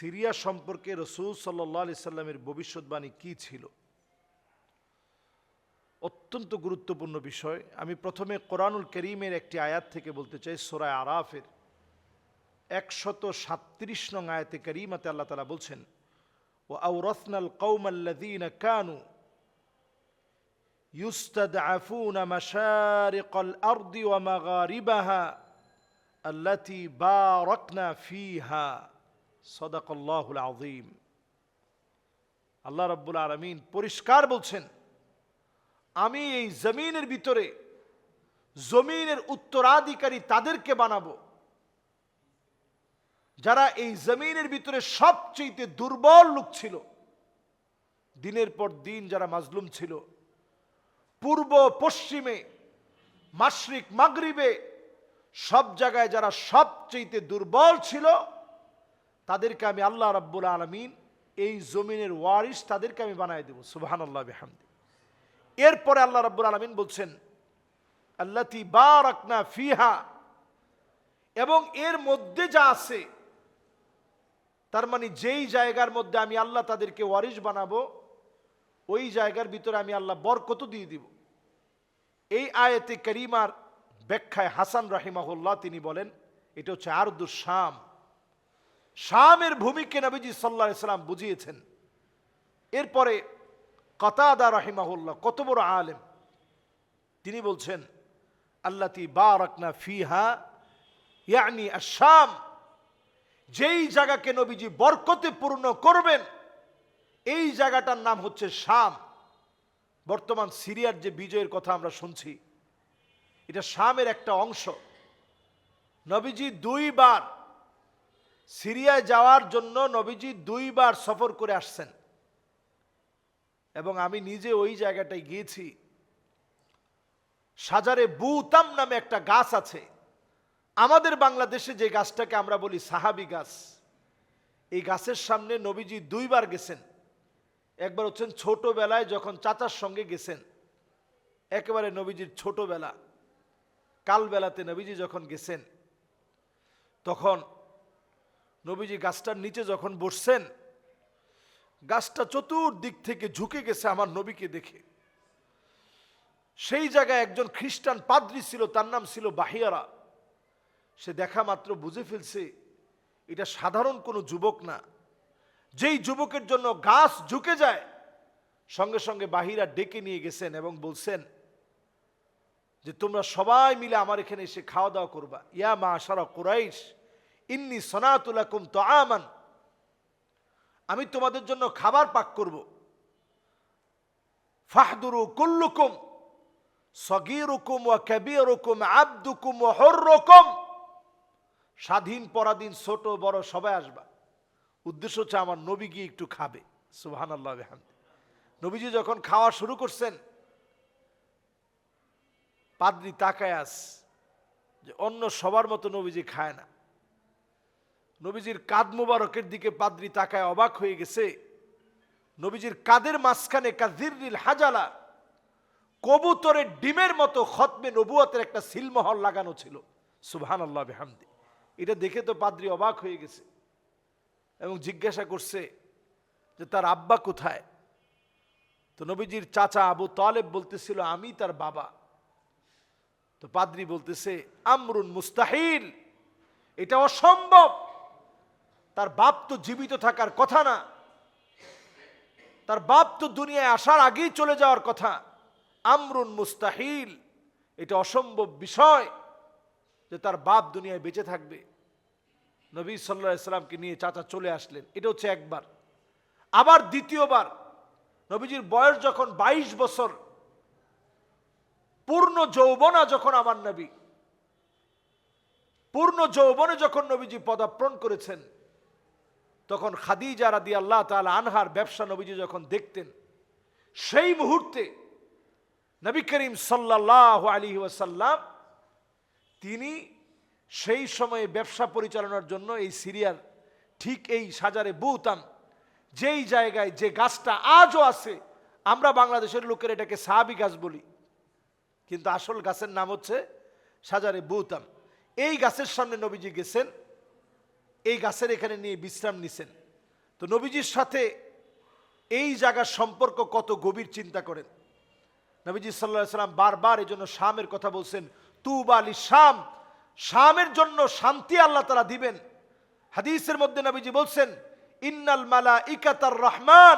Syria সম্পর্কে রসুল সাল্লাহ আলি সাল্লামের ভবিষ্যৎবাণী কি ছিল অত্যন্ত গুরুত্বপূর্ণ বিষয় আমি প্রথমে কোরআনুল করিমের একটি আয়াত থেকে বলতে চাই সোরায় আরাফের একশত সাত্রিশ নং আয়াতে করিমাতে আল্লাহ তালা বলছেন ও আউরসনাল কৌমাল্লাদিন কানু يستضعفون مشارق الأرض ومغاربها التي باركنا فيها সদাকল্লাহুল আজিম আল্লাহ রব্বুল আলমিন পরিষ্কার বলছেন, আমি এই জমিনের ভিতরে জমিনের উত্তরাধিকারী তাদেরকে বানাবো, যারা এই জমিনের ভিতরে সবচেয়ে দুর্বল লোক ছিল। দিনের পর দিন যারা মাজলুম ছিল, পূর্ব পশ্চিমে মাসরিক মাগরিবে, সব জায়গায় যারা সবচেয়ে দুর্বল ছিল তাদেরকে আমি আল্লাহ রাব্বুল আলমিন এই জমিনের ওয়ারিস তাদেরকে আমি বানাই দেব সুবাহান আল্লাহ বেহামদি। এরপরে আল্লাহ রাব্বুল আলমিন বলছেন, আল্লাতি বারাকনা ফিহা। এবং এর মধ্যে যা আছে, তার মানে যেই জায়গার মধ্যে আমি আল্লাহ তাদেরকে ওয়ারিস বানাবো, ওই জায়গার ভিতরে আমি আল্লাহ বরকত দিয়ে দিব। এই আয়তে করিমার ব্যাখ্যায় হাসান রাহিমাহুল্লাহ তিনি বলেন, এটা হচ্ছে আরদুর শাম। শামের ভূমিকে নবীজি সাল্লাহ সাল্লাম বুঝিয়েছেন। এরপরে কতাদা রাহিমাহুল্লাহ, কত বড় আলেম, তিনি বলছেন, আল্লাতি বারাকনা ফিহা, ইয়ানি আসাম যেই জায়গাকে নবীজি বরকতে পূর্ণ করবেন, এই জায়গাটার নাম হচ্ছে শাম। বর্তমান সিরিয়ার যে বিজয়ের কথা আমরা শুনছি, এটা শামের একটা অংশ। নবীজি দুইবার সিরিয়ায় যাওয়ার জন্য নবীজি দুইবার সফর করে আসছেন। এবং আমি নিজে ওই জায়গাটায় গিয়েছি। সাজারে বুতাম নামে একটা গাছ আছে। আমাদের বাংলাদেশে যে গাছটাকে আমরা বলি সাহাবি গাছ, এই গাছের সামনে নবীজি দুইবার গেছেন। একবার হচ্ছেন ছোটবেলায় যখন চাচার সঙ্গে গেছেন, একেবারে নবীজির ছোটবেলা, কালবেলাতে নবীজি যখন গেছেন, তখন নবীজি গাছটার নিচে যখন বসছেন, গাছটা চতুর্দিক থেকে ঝুঁকে গেছে আমার নবীকে দেখে। সেই জায়গায় একজন খ্রিস্টান পাদ্রি ছিল, তার নাম ছিল বাহিয়ারা। সে দেখা মাত্র বুঝে ফেলছে, এটা সাধারণ কোনো যুবক না। যেই যুবকের জন্য গাছ ঝুঁকে যায়, সঙ্গে সঙ্গে বাহিরা ডেকে নিয়ে গেছেন এবং বলছেন, যে তোমরা সবাই মিলে আমার এখানে এসে খাওয়া দাওয়া করবা। ইয়া মা সারা কুরাইশ ইন্নি সনাতুলাকুম তো আমান আমি তোমাদের জন্য খাবার পাক করব। ফাহদুরু কুল্লুকুম, সগিরুকুম ও কবিরুকুম, আব্দুকুম ও হর্রকুম। স্বাধীন, পরাধীন, ছোট, বড়, সবাই আসবা। উদ্দেশ্য হচ্ছে আমার নবী গিয়ে একটু খাবে। সুহান আল্লাহ নবীজি যখন খাওয়া শুরু করছেন, পাদ্রি তাকায় আস যে অন্য সবার মতো নবীজি খায় না। নবীজির কাদ মুবারকের দিকে পাদ্রি তাকায় অবাক হয়ে গেছে। নবীজির কাদের মাঝখানে কাজিরিল হাজালা, কবুতরের ডিমের মতো খতমে নবুয়তের একটা সিলমহল লাগানো ছিল। সুবহান আল্লাহ বেহামদি। এটা দেখে তো পাদ্রি অবাক হয়ে গেছে এবং জিজ্ঞাসা করছে যে, তার আব্বা কোথায়? তো নবীজির চাচা আবু তালেব বলতেছিল, আমি তার বাবা। তো পাদ্রি বলতেছে, আমরুন মুস্তাহিল, এটা অসম্ভব। তার বাপ তো জীবিত থাকার কথা না। তার বাপ তো দুনিয়ায় আসার আগেই চলে যাওয়ার কথা। আমরুন মুস্তাহিল। এটা অসম্ভব বিষয় যে তার বাপ দুনিয়ায় বেঁচে থাকবে। নবী সাল্লাহ ইসলামকে নিয়ে চাচা চলে আসলেন। এটা হচ্ছে একবার। আবার দ্বিতীয়বার নবীজির বয়স যখন ২২ বছর, পূর্ণ যৌবনা যখন আমার নবী, পূর্ণ যৌবনে যখন নবীজি পদার্পণ করেছেন তখন খাদিজা রাদি আল্লাহ তালা আনহার ব্যবসা নবীজি যখন দেখতেন, সেই মুহূর্তে নবী করিম সাল্লাহ আলী ওয়াসাল্লাম তিনি সেই সময়ে ব্যবসা পরিচালনার জন্য এই সিরিয়ার ঠিক এই সাজারে বুতাম, যেই জায়গায় যে গাছটা আজও আছে, আমরা বাংলাদেশের লোকের এটাকে সাহাবি গাছ বলি। কিন্তু আসল গাছের নাম হচ্ছে সাজারে বুতাম। এই গাছের সামনে নবীজি গেছেন এই গাছের এখানে নিয়ে বিশ্রাম নিছেন। তো নবীজির সাথে এই জায়গার সম্পর্ক কত গভীর চিন্তা করেন। নবীজি সাল্লাহ সাল্লাম বারবার এই জন্য শামের কথা বলছেন, তুবা আলী শাম। শামের জন্য শান্তি আল্লাহ তারা দিবেন। হাদিসের মধ্যে নবীজি বলছেন, ইন্নাল মালা ইকাতার রহমান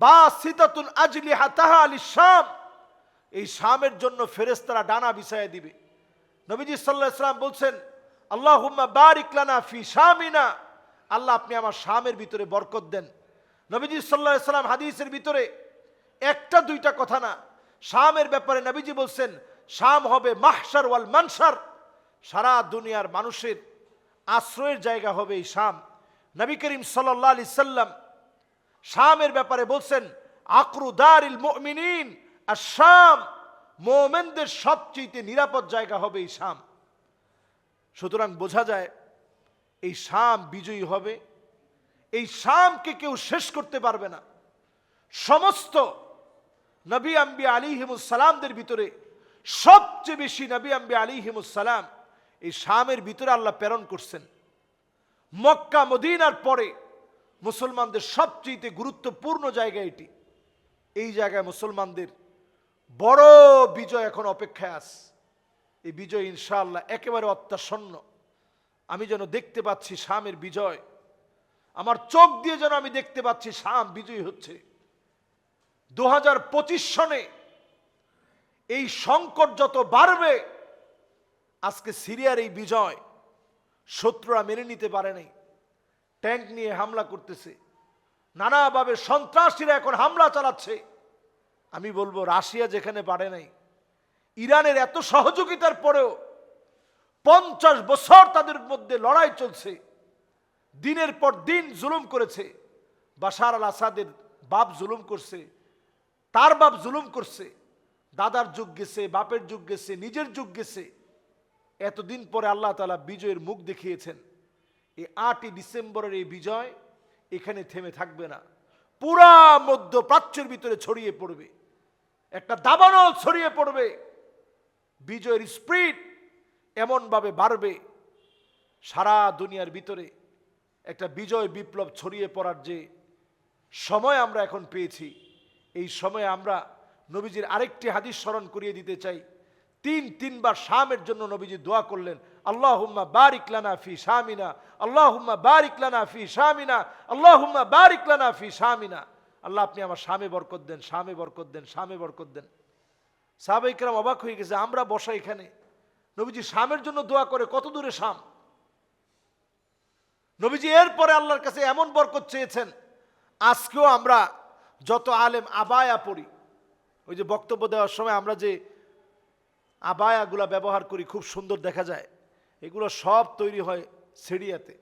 বা সিতাতুন আজলি হাতাহা আলী শাম। এই শামের জন্য ফেরেস্তারা ডানা বিছায় দিবে। নবীজি সাল্লাহ সাল্লাম বলছেন আল্লাহ বারিক লানা ফি শামিনা। আল্লাহ আপনি আমার শামের ভিতরে বরকত দেন। নবীজি সাল্লাহ সাল্লাম হাদিসের ভিতরে একটা দুইটা কথা না, শামের ব্যাপারে নবীজি বলছেন, শাম হবে মাহসার ওয়াল মানসার সারা দুনিয়ার মানুষের আশ্রয়ের জায়গা হবে এই শাম। নবী করিম সাল্লাহ আলি সাল্লাম শামের ব্যাপারে বলছেন, আকরু দারিল মুমিনিন আর শাম মোমেনদের সবচেয়ে নিরাপদ জায়গা হবে এই শাম। সুতরাং বোঝা যায় এই শাম বিজয়ী হবে, এই শামকে কেউ শেষ করতে পারবে না। সমস্ত নবী আম্বি আলী হিমুসালামদের ভিতরে সবচেয়ে বেশি নবী আম্বি আলী হিমুসালাম এই শামের ভিতরে আল্লাহ প্রেরণ করছেন। মক্কা, মদিনার পরে মুসলমানদের সবচেয়ে গুরুত্বপূর্ণ জায়গা এটি। এই জায়গায় মুসলমানদের বড় বিজয় এখন অপেক্ষায় আস এই বিজয় ইনশাআল্লাহ একেবারে অত্যাসন্ন। আমি যেন দেখতে পাচ্ছি শামের বিজয়। আমার চোখ দিয়ে যেন আমি দেখতে পাচ্ছি শাম বিজয়ী হচ্ছে। দু পঁচিশ সনে এই সংকট যত বাড়বে, আজকে সিরিয়ার এই বিজয় শত্রুরা মেনে নিতে পারে নাই। ট্যাঙ্ক নিয়ে হামলা করতেছে। নানাভাবে সন্ত্রাসীরা এখন হামলা চালাচ্ছে। আমি বলব রাশিয়া যেখানে পারে নাই ইরানের এত সহযোগিতার পরেও পঞ্চাশ বছর তাদের মধ্যে লড়াই চলছে। দিনের পর দিন জুলুম করেছে। বাশার আল আসাদের বাপ জুলুম করছে, তার বাপ জুলুম করছে, দাদার যুগ গেছে, বাপের যুগ গেছে, নিজের যুগ গেছে। এতদিন পরে আল্লাহ তালা বিজয়ের মুখ দেখিয়েছেন। এই আটই ডিসেম্বরের এই বিজয় এখানে থেমে থাকবে না। পুরা মধ্য মধ্যপ্রাচ্যের ভিতরে ছড়িয়ে পড়বে। একটা দাবানল ছড়িয়ে পড়বে। বিজয়ের স্প্রিট এমনভাবে বাড়বে সারা দুনিয়ার ভিতরে। একটা বিজয় বিপ্লব ছড়িয়ে পড়ার যে সময় আমরা এখন পেয়েছি, এই সময়ে আমরা নবীজির আরেকটি হাদিস স্মরণ করিয়ে দিতে চাই। তিন, তিনবার শামের জন্য নবীজি দোয়া করলেন, আল্লাহুম্মা বারিক লানা ফি শামিনা, আল্লাহুম্মা বারিক লানা ফি শামিনা, আল্লাহুম্মা বারিক লানা ফি শামিনা। আল্লাহ, আপনি আমার শামে বরকত দেন, শামে বরকত দেন, শামে বরকত দেন। সাহাবাইকরাম অবাক হয়ে গেছে, আমরা বসা এখানে। নবীজি শামের জন্য দোয়া করে, কত দূরে শাম? নবীজি এরপরে আল্লাহর কাছে এমন বরকত চেয়েছেন, আজকেও আমরা যত আলেম আবায়া পড়ি, ওই যে বক্তব্য দেওয়ার সময় আমরা যে আবায়াগুলা ব্যবহার করি, খুব সুন্দর দেখা যায়। এগুলো সব তৈরি হয় সিরিয়াতে।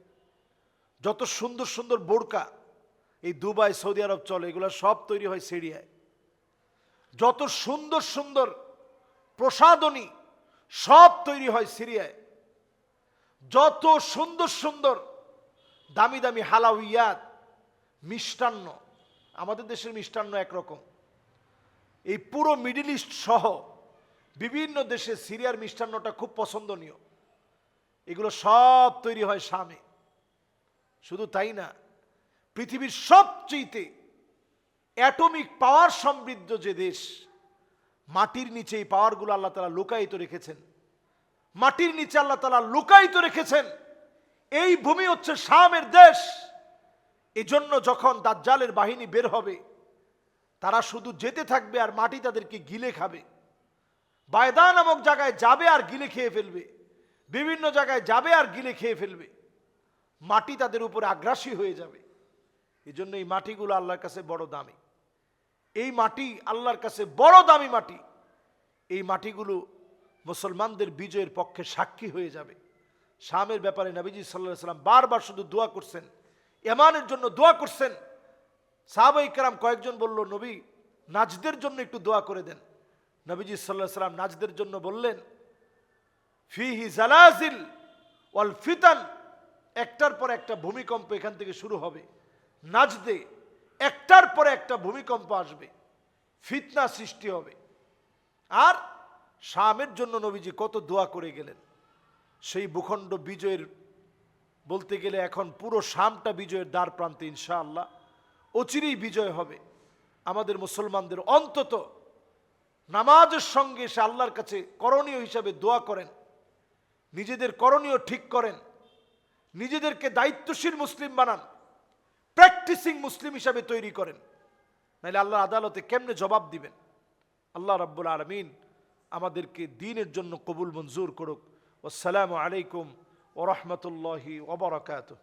যত সুন্দর সুন্দর বোরকা, এই দুবাই, সৌদি আরব চলে, এগুলো সব তৈরি হয় সিরিয়ায়। যত সুন্দর সুন্দর প্রসাদনী সব তৈরি হয় সিরিয়ায়। যত সুন্দর সুন্দর দামি দামি হালাউইয়াত, মিষ্টান্ন, আমাদের দেশের মিষ্টান্ন একরকম। এই পুরো মিডিল ইস্ট সহ বিভিন্ন দেশে সিরিয়ার মিষ্টান্নটা খুব পছন্দনীয়। এগুলো সব তৈরি হয় শামে। শুধু তাই না, পৃথিবীর সবচেয়েতে অ্যাটমিক পাওয়ার সমৃদ্ধ যে দেশ, মাটির নিচে এই পাওয়ারগুলো আল্লাহ তালা লুকায়িত রেখেছেন। মাটির নিচে আল্লাহ তালা লুকায়িত রেখেছেন। এই ভূমি হচ্ছে শামের দেশ। এজন্য যখন দাজ্জালের বাহিনী বের হবে, তারা শুধু যেতে থাকবে আর মাটি তাদেরকে গিলে খাবে। বায়দা নামক জায়গায় যাবে আর গিলে খেয়ে ফেলবে। বিভিন্ন জায়গায় যাবে আর গিলে খেয়ে ফেলবে। মাটি তাদের উপরে আগ্রাসী হয়ে যাবে। এই জন্য এই মাটিগুলো আল্লাহর কাছে বড় দামি। এই মাটি আল্লাহর কাছে বড় দামি মাটি। এই মাটিগুলো মুসলমানদের বিজয়ের পক্ষে সাক্ষী হয়ে যাবে। শামের ব্যাপারে নবীজি সাল্লাহ সাল্লাম বারবার শুধু দোয়া করছেন। এমানের জন্য দোয়া করছেন। সাহাবাই কারাম কয়েকজন বলল, নবী, নাজদের জন্য একটু দোয়া করে দেন। নবীজি সাল্লাহ সাল্লাম নাজদের জন্য বললেন, ফিহি জালাজিল ওয়াল ফিতান। একটার পর একটা ভূমিকম্প এখান থেকে শুরু হবে। নাজদে একটার পরে একটা ভূমিকম্প আসবে, ফিতনা সৃষ্টি হবে। আর শামের জন্য নবীজি কত দোয়া করে গেলেন। সেই ভূখণ্ড বিজয়ের বলতে গেলে এখন পুরো শামটা বিজয়ের দ্বার প্রান্তে, ইনশাআল্লাহ। অচিরেই বিজয় হবে। আমাদের মুসলমানদের অন্তত নামাজের সঙ্গে এসে আল্লাহর কাছে করণীয় হিসাবে দোয়া করেন, নিজেদের করণীয় ঠিক করেন, নিজেদেরকে দায়িত্বশীল মুসলিম বানান। প্র্যাকটিসিং মুসলিম হিসাবে তৈরি করেন। নাহলে আল্লাহ আদালতে কেমনে জবাব দিবেন? আল্লাহ রাব্বুল আলমিন আমাদেরকে দিনের জন্য কবুল মঞ্জুর করুক। আসসালামু আলাইকুম ওরহমতুল্লাহি ওবরাকাতুহ